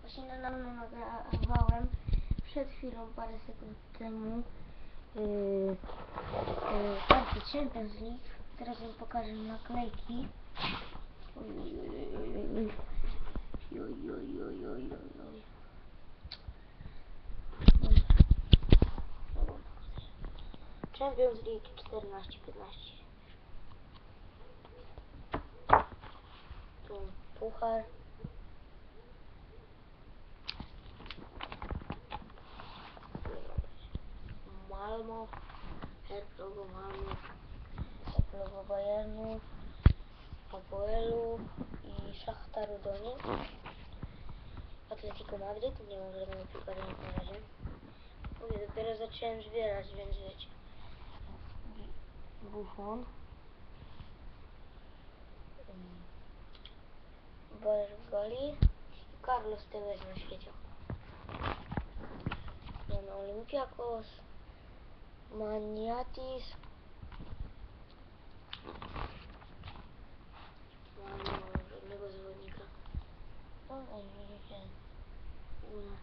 Właśnie niedawno nagrałem, przed chwilą, parę sekund temu, yy, yy, Champions League. Teraz wam pokażę naklejki. Oj, oj, oj. Champions League 14-15. Tu puchar. Malmo, herb logo Malmo, herb logo Bayernu, Apoelu i Szachtaru Donetsk. Atletico Madryt, nie mam żadnego piłkarza na razie. Mówię, dopiero zacząłem zbierać, więc wiecie. Buffon. Mm. Bergali i Carlos Tevez na świecie. Mamy Olympiakos, Maniatis. Una.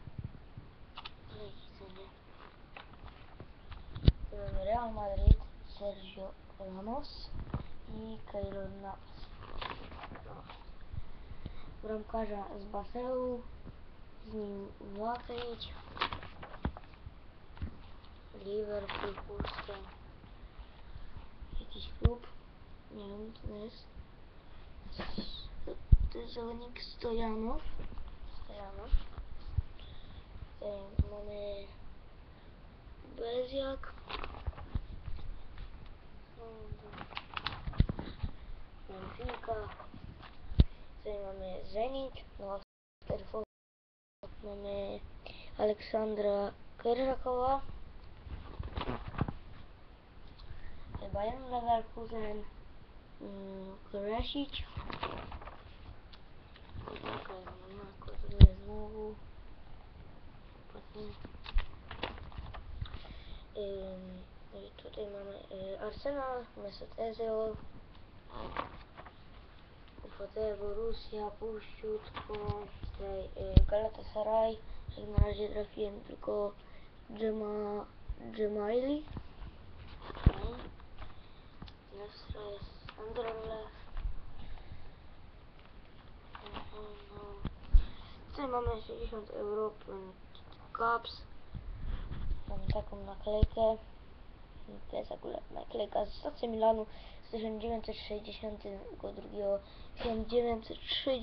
Pelo Real Madrid, Sergio Ramos e Keylor Navas. Bramkarza z Baseu, z nim Młakejcz. Liverpool, Polska, jakiś klub, nie wiem co to jest. To jest zawodnik. Stojanow. Tutaj mamy Bezjak. Benfica. Tutaj mamy Zenit, no. Mamy Aleksandra Kerzakowa. Potem. Ym, i tutaj mamy y, Arsenal, Mesut Ezil. Potem Borussia, Puściutko, tutaj y, Galatasaray, jak na razie trafiłem tylko Dżema, Dżemaili. Jest. Mhm, no. Tutaj mamy 60 euro Cups. Mam taką naklejkę. To jest akurat naklejka z stacji Milanu z 1962 1963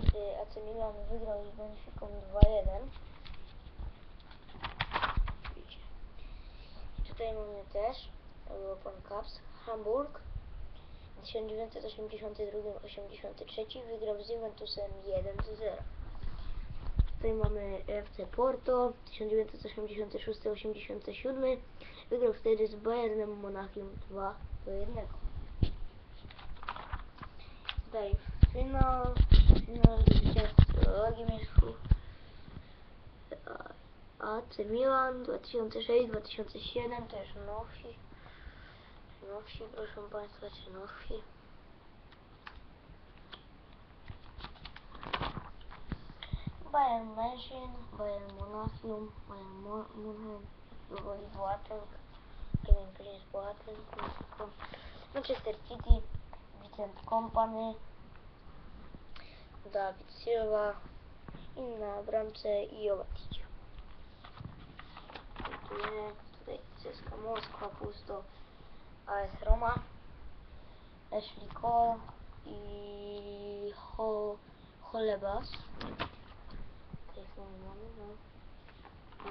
gdy AC Milan wygrał z Benficą 2-1 Widzicie. I tutaj mamy też European Cups Hamburg w 1982-83 wygrał z Juventusem 1-0 Tutaj mamy FC Porto 1986-87 wygrał wtedy z Bayernem Monachium 2 do 1 Tutaj finał finał Legii Mistrzów AC Milan 2006-2007 też nowsi nowsi proszę Państwa czy nowsi Bayern München, Bayern Monachium, Bayern Mo- München, Roy Boateng, Kevin Prince Boateng, Mexico, Manchester City, Vincent Kompany, David Silva i na bramce Jovetic. Tutaj CSKA Moskwa, Pusto, AS Roma, Cole i Ho Holebas. Są mamy, no. no.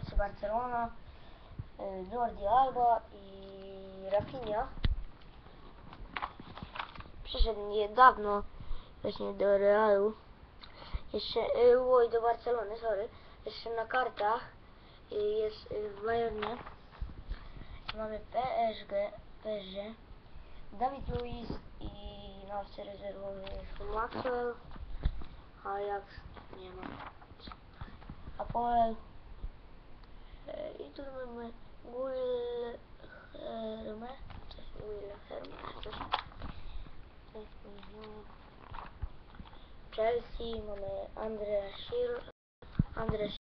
FC Barcelona, y, Jordi Alba i Rafinha. Przyszedł niedawno właśnie do Realu. Jeszcze, y, oj, do Barcelony, sorry. Jeszcze na kartach jest y, w Bayernie. Mamy PSG, PSG, Dawid Luiz i na ławce rezerwowej jest Maxwell, Ajax, nie ma, Apoel e, i tu mamy Wilhelme, coś Wilhelme, coś. Chelsea, mamy Andrea Schir, Andrea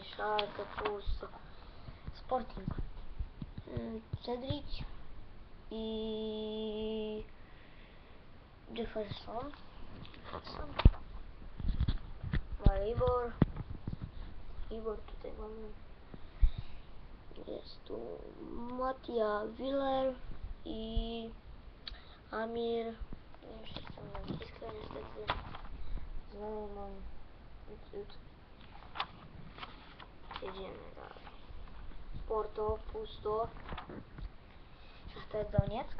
Guarani, Charca, Força, Sporting, hum, Sandrich e Jefferson, Jefferson, vai Igor, Igor tu tem nome, Gesto, Matia, Viller e Amir, não sei se é está Porto, Pusto. Szachtar Donieck.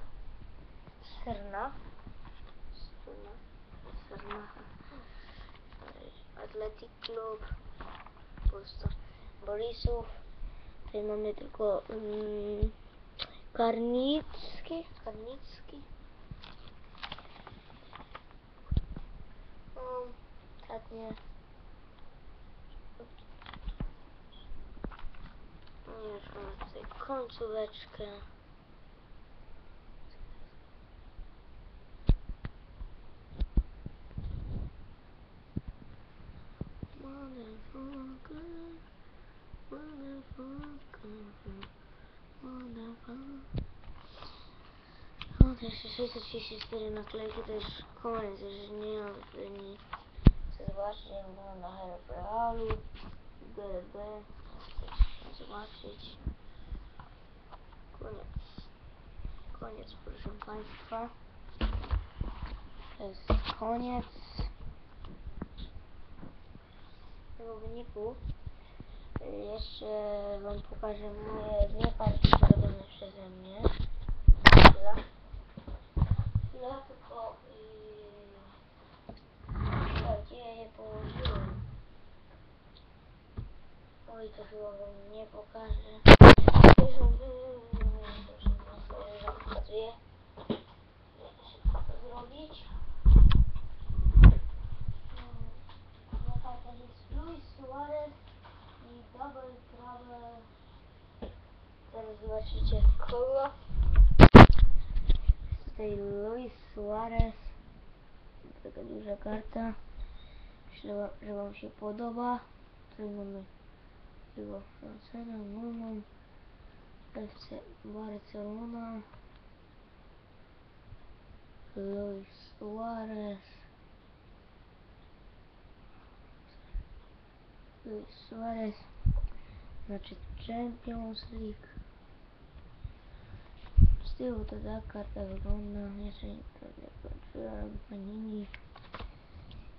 Serna. Serna. Serna. Athletic Club. Pusto. Borisów. Tutaj mamy tylko mm, Karnicki. Karnicki. O, tak nie. No Już mamy tutaj końcóweczkę. Motherfucker, motherfucker, motherfucker. Jeszcze 634 naklejki, to już koniec, już nie mam nic. Chcę jak wygląda Realu, GLB, zobaczyć. Koniec. Koniec, proszę Państwa. To jest koniec tego wyniku. Jeszcze Wam pokażę moje dwie karty zrobione przeze mnie. Chwila. Chwila, tylko... Yy, gdzie je położyłem? Oj, to chyba Wam nie pokażę. Pokazuję. Jak to zrobić? Taka jest Luis Suarez i Double Trouble. Zaraz zobaczycie kogo. Tutaj Luis Suarez. Taka duża karta. Myślę, że Wam się podoba. Tutaj mamy jego Francena, Numan, FC Barcelona, Luis Suarez. Luis Suarez, znaczy Champions League. Z tyłu to tak karta wygląda, jeszcze nie to nie kończyłem, Panini.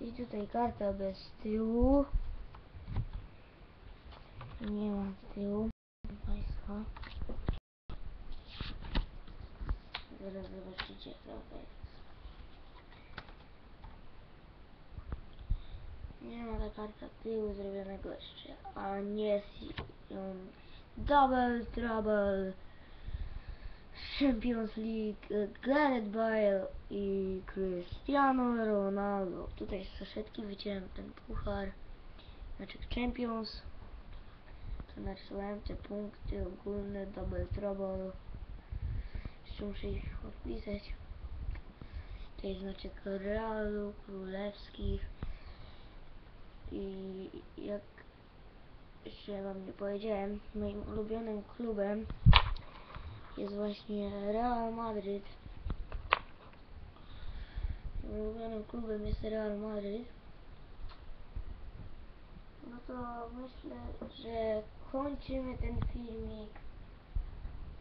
I tutaj karta bez tyłu. Nie ma tyłu, proszę Państwa. Zaraz zobaczycie, jest. Nie ma karta tyłu zrobionego jeszcze, a nie ją Double Trouble Champions League Gareth Bale i Cristiano Ronaldo. Tutaj z saszetki wyciąłem ten puchar, znaczy Champions. Tu narysowałem te punkty ogólne, Double Trouble. Jeszcze muszę ich odpisać. To jest znaczek Realu, Królewskich. I jak jeszcze wam nie powiedziałem, moim ulubionym klubem jest właśnie Real Madryt. Moim ulubionym klubem jest Real Madryt. No to myślę, że kończymy ten filmik.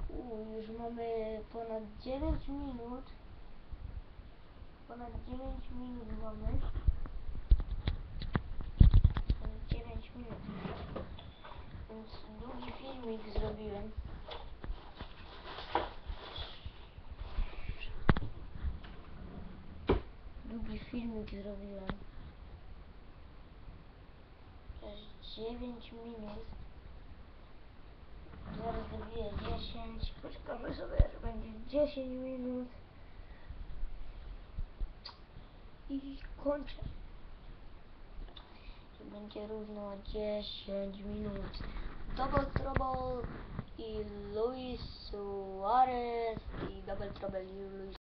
U, już mamy ponad 9 minut. Ponad 9 minut mamy. Ponad 9 minut. Więc długi filmik zrobiłem. Długi filmik zrobiłem. Przez 9 minut. Zaraz dobiję 10. Poczekamy sobie, aż będzie 10 minut. I kończę. Będzie równo 10 minut. Double Trouble i Luis Suarez i Double Trouble i Luis